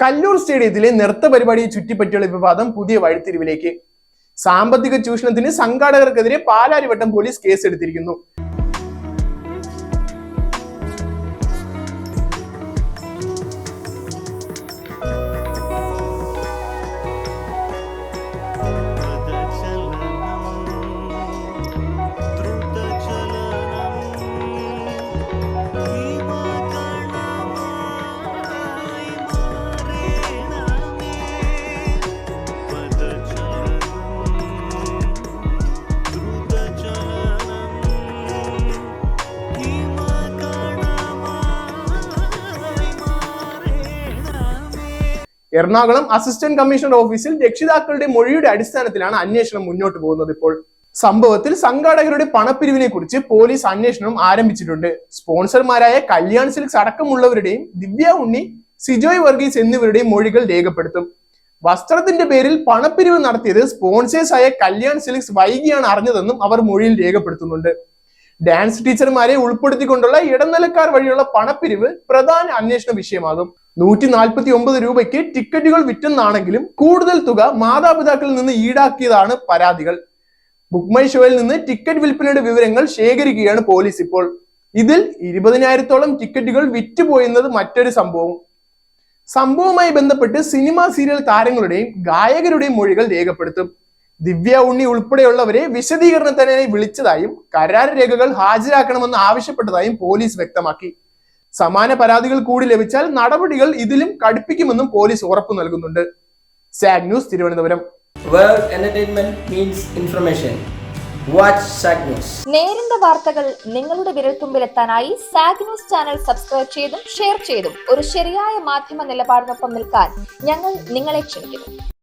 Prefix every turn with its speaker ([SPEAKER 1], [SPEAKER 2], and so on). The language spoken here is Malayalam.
[SPEAKER 1] കല്ലൂർ സ്റ്റേഡിയത്തിലെ നൃത്ത പരിപാടിയെ ചുറ്റിപ്പറ്റിയുള്ള വിവാദം പുതിയ വഴിത്തിരിവിലേക്ക്. സാമ്പത്തിക ചൂഷണത്തിന് സംഘാടകർക്കെതിരെ പാലാരിവട്ടം പോലീസ് കേസെടുത്തിരിക്കുന്നു. എറണാകുളം അസിസ്റ്റന്റ് കമ്മീഷണർ ഓഫീസിൽ രക്ഷിതാക്കളുടെ മൊഴിയുടെ അടിസ്ഥാനത്തിലാണ് അന്വേഷണം മുന്നോട്ട് പോകുന്നത്. ഇപ്പോൾ സംഭവത്തിൽ സംഘാടകരുടെ പണപ്പിരിവിനെ കുറിച്ച് പോലീസ് അന്വേഷണം ആരംഭിച്ചിട്ടുണ്ട്. സ്പോൺസർമാരായ കല്യാൺ സിൽക്സ് അടക്കമുള്ളവരുടെയും ദിവ്യ ഉണ്ണി സിജോയ് വർഗീസ് എന്നിവരുടെയും മൊഴികൾ രേഖപ്പെടുത്തും. വസ്ത്രത്തിന്റെ പേരിൽ പണപ്പിരിവ് നടത്തിയത് സ്പോൺസേഴ്സ് ആയ കല്യാൺ സിൽക്സ് വൈകിയാണ് അറിഞ്ഞതെന്നും അവർ മൊഴിയിൽ രേഖപ്പെടുത്തുന്നുണ്ട്. ഡാൻസ് ടീച്ചർമാരെ ഉൾപ്പെടുത്തിക്കൊണ്ടുള്ള ഇടനിലക്കാർ വഴിയുള്ള പണപ്പിരിവ് പ്രധാന അന്വേഷണ വിഷയമാകും. നൂറ്റി നാൽപ്പത്തി ഒമ്പത് രൂപയ്ക്ക് ടിക്കറ്റുകൾ വിറ്റെന്നാണെങ്കിലും കൂടുതൽ തുക മാതാപിതാക്കളിൽ നിന്ന് ഈടാക്കിയതാണ് പരാതികൾ. ബുക്ക് മൈ ഷോയിൽ നിന്ന് ടിക്കറ്റ് വിൽപ്പനയുടെ വിവരങ്ങൾ ശേഖരിക്കുകയാണ് പോലീസ് ഇപ്പോൾ. ഇതിൽ ഇരുപതിനായിരത്തോളം ടിക്കറ്റുകൾ വിറ്റുപോയെന്നത് മറ്റൊരു സംഭവം സംഭവവുമായി ബന്ധപ്പെട്ട് സിനിമ സീരിയൽ താരങ്ങളുടെയും ഗായകരുടെയും മൊഴികൾ രേഖപ്പെടുത്തും. ദിവ്യ ഉണ്ണി ഉൾപ്പെടെയുള്ളവരെ വിശദീകരണത്തിനായി വിളിച്ചതായും കരാർ രേഖകൾ ഹാജരാക്കണമെന്ന് ആവശ്യപ്പെട്ടതായും പോലീസ് വ്യക്തമാക്കി സമാന പരാതികൾ കൂടി ലഭിച്ചാൽ നടപടികൾ ഇതിലും കടുപ്പിക്കുമെന്നും പോലീസ് ഉറപ്പു നൽകുന്നുണ്ട് zag news Thiruvananthapuram
[SPEAKER 2] where entertainment means information. Watch SAG News.
[SPEAKER 3] നേരിന്റെ വാർത്തകൾ നിങ്ങളുടെ വിരൽത്തുമ്പിലെത്താനായി സാഗ് ന്യൂസ് ചാനൽ സബ്സ്ക്രൈബ് ചെയ്തും ഷെയർ ചെയ്തും ഒരു ശരിയായ മാധ്യമ നിലപാടിനൊപ്പം നിൽക്കാൻ ഞങ്ങൾ നിങ്ങളെ ക്ഷണിക്കുന്നു